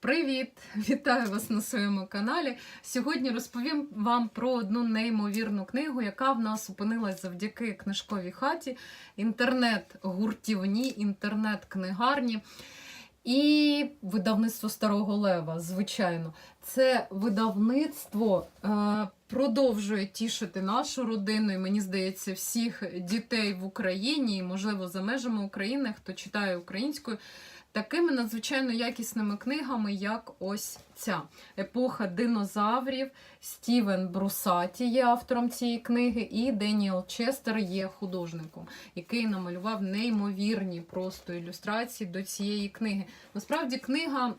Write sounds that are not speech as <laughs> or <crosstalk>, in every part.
Привіт! <laughs> Вітаю вас на своєму каналі. Сьогодні розповім вам про одну неймовірну книгу, яка в нас опинилась завдяки книжковій хаті, інтернет-гуртівні, інтернет-книгарні і видавництво Старого Лева, звичайно. Це видавництво е, продовжує тішити нашу родину, і мені здається, всіх дітей в Україні, і, можливо, за межами України, хто читає українською такими надзвичайно якісними книгами, як ось ця епоха динозаврів. Стівен Брусаті є автором цієї книги, і Деніел Честер є художником, який намалював неймовірні просто ілюстрації до цієї книги. Насправді, книга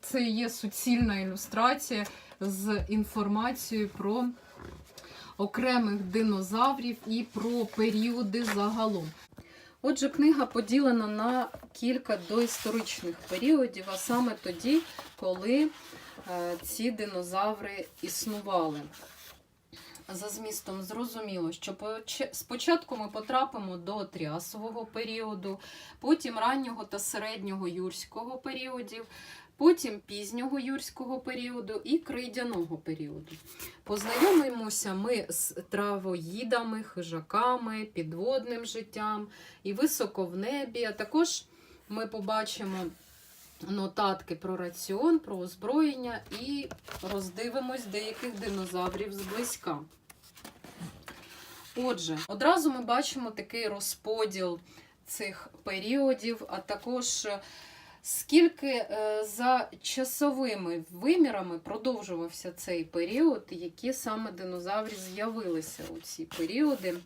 це є суцільна ілюстрація з інформацією про окремих динозаврів і про періоди загалом. Отже, книга поділена на кілька доісторичних періодів, а саме тоді, коли е, ці динозаври існували. За змістом зрозуміло, що спочатку ми потрапимо до тріасового періоду, потім раннього та середнього юрського періодів, потім пізнього юрського періоду і крейдяного періоду. Познайомимося ми з травоїдами, хижаками, підводним життям і високо в небі. А також ми побачимо нотатки про раціон, про озброєння і роздивимось деяких динозаврів зблизька. Отже, одразу ми бачимо такий розподіл цих періодів, а також скільки е, за часовими вимірами продовжувався цей період, які саме динозаври з'явилися у ці періоди.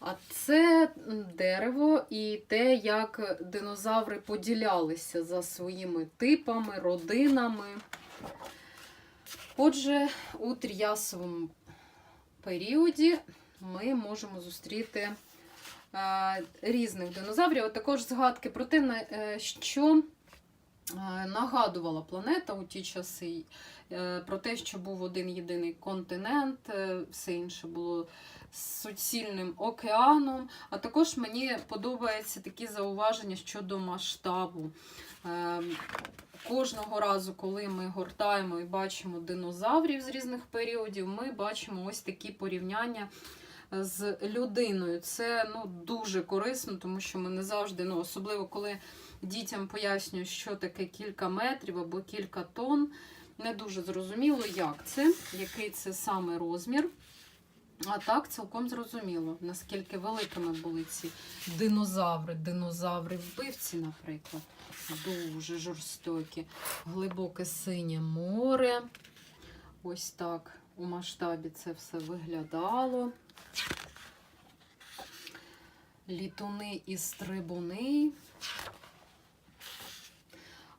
А це дерево і те, як динозаври поділялися за своїми типами, родинами. Отже, у тріасовому періоді ми можемо зустріти різних динозаврів, а також згадки про те, е, що е, нагадувала планета у ті часи, е, про те, що був один єдиний континент, е, все інше було суцільним океаном. А також мені подобаються такі зауваження щодо масштабу. Е, Кожного разу, коли ми гортаємо і бачимо динозаврів з різних періодів, ми бачимо ось такі порівняння з людиною. Це ну, дуже корисно, тому що ми не завжди, ну, особливо коли дітям пояснюють, що таке кілька метрів або кілька тонн, не дуже зрозуміло, як це, який це саме розмір. А так, цілком зрозуміло, наскільки великими були ці динозаври, динозаври вбивці, наприклад. Дуже жорстокі. Глибоке синє море. Ось так у масштабі це все виглядало. Літуни і стрибуни.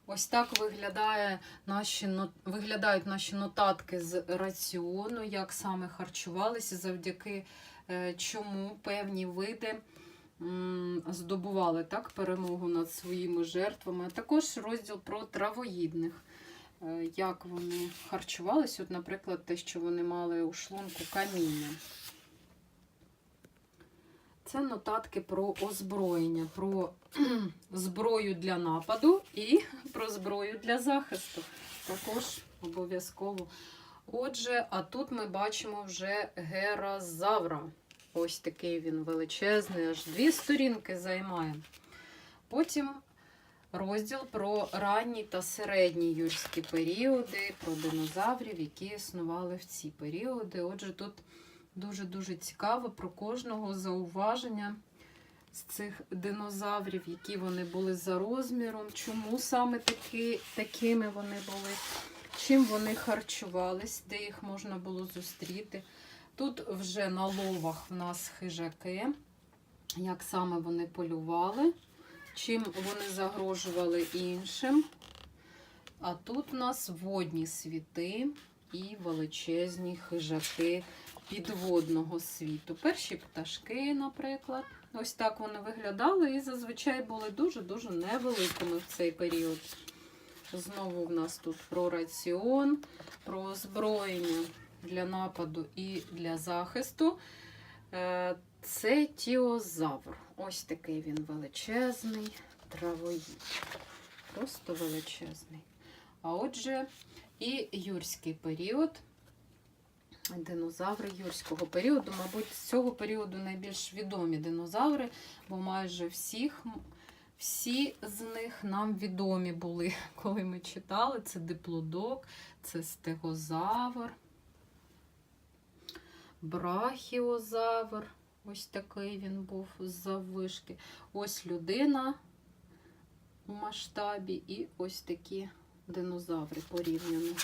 Ось так виглядає наші, виглядають наші нотатки з раціону, як саме харчувалися, завдяки е, чому певні види здобували так, перемогу над своїми жертвами. А також розділ про травоїдних, як вони харчувалися. От, наприклад, те, що вони мали у шлунку каміння. Це нотатки про озброєння, про <clears throat> зброю для нападу і <laughs> про зброю для захисту. Також обов'язково. Отже, а тут ми бачимо вже геразавра. Ось такий він величезний, аж дві сторінки займає. Потім розділ про ранні та середні юрські періоди, про динозаврів, які існували в ці періоди. Отже, тут дуже-дуже цікаво про кожного зауваження з цих динозаврів, які вони були за розміром, чому саме такі, такими вони були, чим вони харчувались, де їх можна було зустріти. Тут вже на ловах в нас хижаки, як саме вони полювали, чим вони загрожували іншим. А тут у нас водні світи і величезні хижаки підводного світу. Перші пташки, наприклад. Ось так вони виглядали і зазвичай були дуже-дуже невеликими в цей період. Знову в нас тут про раціон, про озброєння для нападу і для захисту. Е, Це тіозавр. Ось такий він величезний, травоїд. просто величезний. А отже, і юрський період. Динозаври юрського періоду, мабуть, з цього періоду найбільш відомі динозаври, бо майже всіх, всі з них нам відомі були, <laughs> коли ми читали. Це диплодок, це стегозавр, брахіозавр. Ось такий він був з заввишки. Ось людина у масштабі, і ось такі динозаври порівняно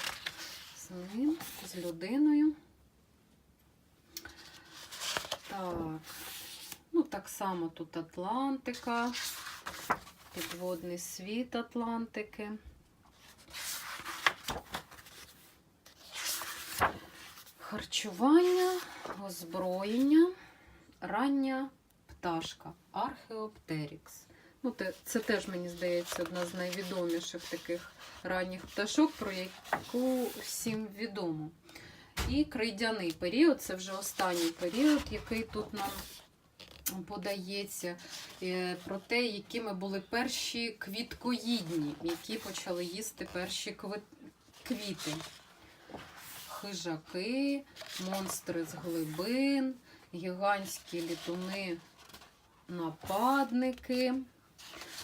з ним, з людиною. Так, ну так само тут Атлантика, підводний світ Атлантики. Харчування, озброєння, рання пташка, Археоптерікс. Ну, це теж, мені здається, одна з найвідоміших таких ранніх пташок, про яку всім відомо. І крейдяний період це вже останній період, який тут нам подається, е, про те, якими були перші квіткоїдні, які почали їсти перші квіти. Хижаки, монстри з глибин, гігантські літуни, нападники.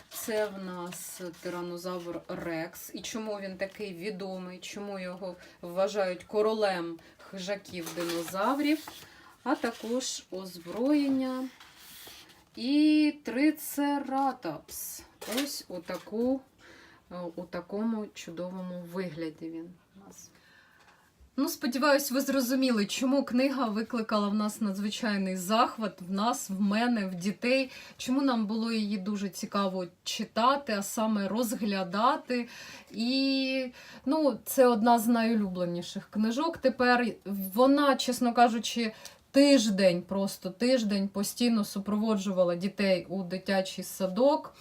Це в нас тиранозавр Рекс. І чому він такий відомий? Чому його вважають королем хижаків динозаврів, а також озброєння і трицератопс. Ось у, таку, е, у такому чудовому вигляді він у нас. Ну, сподіваюсь, ви зрозуміли, чому книга викликала в нас надзвичайний захват, в нас, в мене, в дітей. Чому нам було її дуже цікаво читати, а саме розглядати. І ну, це одна з найулюбленіших книжок. Тепер вона, чесно кажучи, тиждень, просто тиждень постійно супроводжувала дітей у дитячий садок.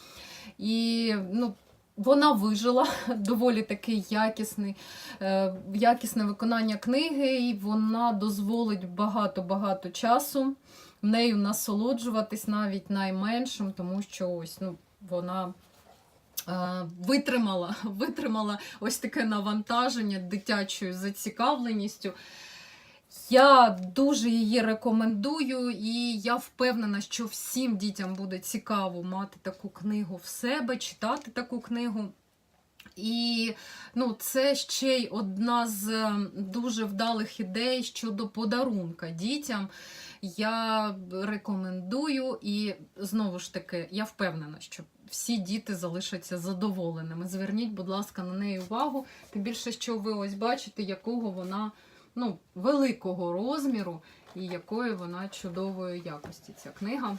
І ну, вона вижила <laughs> доволі такий якісний, е, якісне виконання книги, і вона дозволить багато-багато часу нею насолоджуватись навіть найменшим, тому що ось ну, вона. е, Витримала, <laughs> витримала ось таке навантаження дитячою зацікавленістю. Я дуже її рекомендую, і я впевнена, що всім дітям буде цікаво мати таку книгу в себе, читати таку книгу. І ну, це ще й одна з ем, дуже вдалих ідей щодо подарунка дітям. Я рекомендую, і знову ж таки, я впевнена, що всі діти залишаться задоволеними. Зверніть, будь ласка, на неї увагу. Тим більше, що ви ось бачите, якого вона ну, великого розміру і якої вона чудової якості ця книга.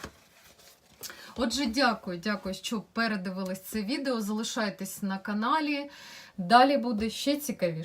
Отже, дякую, дякую, що передивились це відео. Залишайтесь на каналі. Далі буде ще цікавіше.